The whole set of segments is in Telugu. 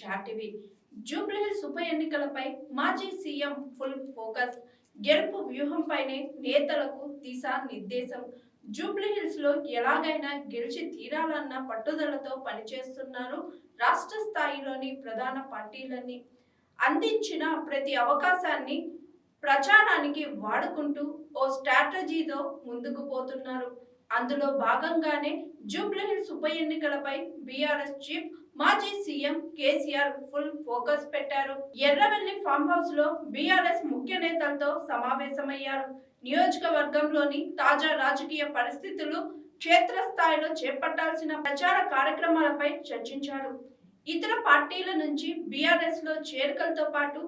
చాటివి జూబ్లీహిల్స్ ఉప ఎన్నికలపై మాజీ సీఎం ఫుల్ ఫోకస్. గెలుపు వ్యూహంపైనే నేతలకు దిశా నిర్దేశం. జూబ్లీహిల్స్లో ఎలాగైనా గెలిచి తీరాలన్న పట్టుదలతో పనిచేస్తున్నారు రాష్ట్ర స్థాయిలోని ప్రధాన పార్టీలన్నీ. అందించిన ప్రతి అవకాశాన్ని ప్రచారానికి వాడుకుంటూ ఓ స్ట్రాటజీతో ముందుకు పోతున్నారు. అందులో భాగంగానే జూబ్లీహిల్స్ ఉప ఎన్నికలపై బీఆర్ఎస్ చీఫ్ మాజీ సీఎం కేసీఆర్ ఫుల్ ఫోకస్ పెట్టారు. ఎర్రవెల్లి ఫామ్ హౌస్లో బీఆర్ఎస్ ముఖ్య నేతలతో సమావేశమయ్యారు. నియోజకవర్గంలోని తాజా రాజకీయ పరిస్థితులు క్షేత్రస్థాయిలో చేపట్టాల్సిన ప్రచార కార్యక్రమాలపై చర్చించారు. ఇతర పార్టీల నుంచి బీఆర్ఎస్లో చేరికలతో పాటు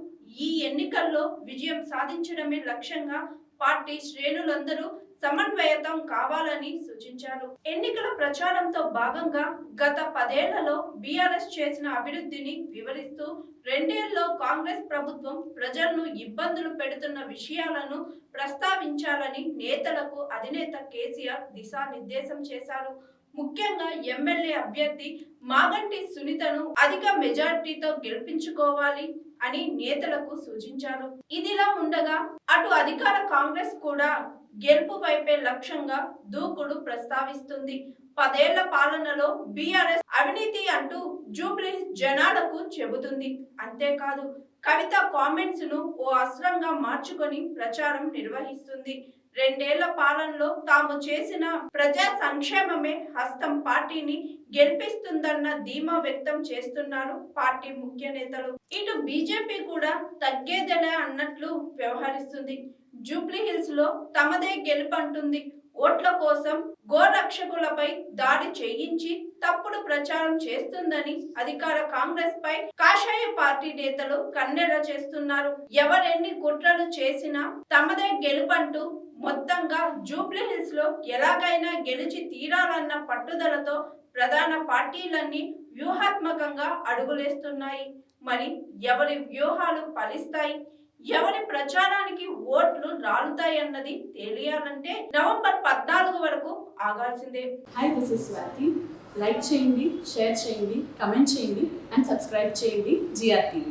ఈ ఎన్నికల్లో విజయం సాధించడమే లక్ష్యంగా పార్టీ శ్రేణులందరూ సమన్వయతం కావాలని సూచించారు. ఎన్నికల ప్రచారంతో భాగంగా గత పదేళ్ళలో బీఆర్ఎస్ చేసిన అభివృద్ధిని వివరిస్తూ రెండేళ్ళలో కాంగ్రెస్ ప్రభుత్వం ప్రజలను ఇబ్బందులు పెడుతున్న విషయాలను ప్రస్తావించాలని నేతలకు అధినేత కేసీఆర్ దిశానిర్దేశం చేశారు. ముఖ్యంగా ఎమ్మెల్యే అభ్యర్థి మాగంటి సునీతను అధిక మెజార్టీతో గెలిపించుకోవాలి అని నేతలకు సూచించారు. ఇదిలా ఉండగా అటు అధికార కాంగ్రెస్ కూడా గెలుపు వైపే లక్ష్యంగా దూకుడు ప్రస్తావిస్తుంది. పదేళ్ళ పాలనలో బీఆర్ఎస్ అవినీతి అంటూ జూబ్లీ జనాలకు చెబుతుంది. అంతేకాదు కవిత కామెంట్స్ను ఓ అస్త్రంగా మార్చుకొని ప్రచారం నిర్వహిస్తుంది. రెండేళ్ళ పాలనలో తాము చేసిన ప్రజా సంక్షేమమే హస్తం. పార్టీని గెలిపిస్తుందన్న ధీమా వ్యక్తం చేస్తున్నారు పార్టీ ముఖ్య నేతలు. ఇటు బీజేపీ కూడా తగ్గేదలే అన్నట్లు వ్యవహరిస్తుంది. జూబ్లీ హిల్స్లో తమదే గెలుపంటుంది. ఓట్ల కోసం గోరక్షకులపై దాడి చేయించి తప్పుడు ప్రచారం చేస్తుందని అధికార కాంగ్రెస్ పై కాషాయ పార్టీ నేతలు కన్నెర చేస్తున్నారు. ఎవరెన్ని కుట్రలు చేసినా తమదే గెలుపంటూ మొత్తంగా జూబ్లీహిల్స్లో ఎలాగైనా గెలిచి తీరాలన్న పట్టుదలతో ప్రధాన పార్టీలన్నీ వ్యూహాత్మకంగా అడుగులేస్తున్నాయి. మరి ఎవరి వ్యూహాలు ఫలిస్తాయి? ఎవరి ప్రచారానికి ఓట్లు రాలుతాయన్నది తెలియాలంటే నవంబర్ పద్నాలుగు వరకు ఆగాల్సిందే. Hi this is Swathi like చేయండి షేర్ చేయండి కమెంట్ చేయండి అండ్ సబ్స్క్రైబ్ చేయండి జిఆర్టీవీ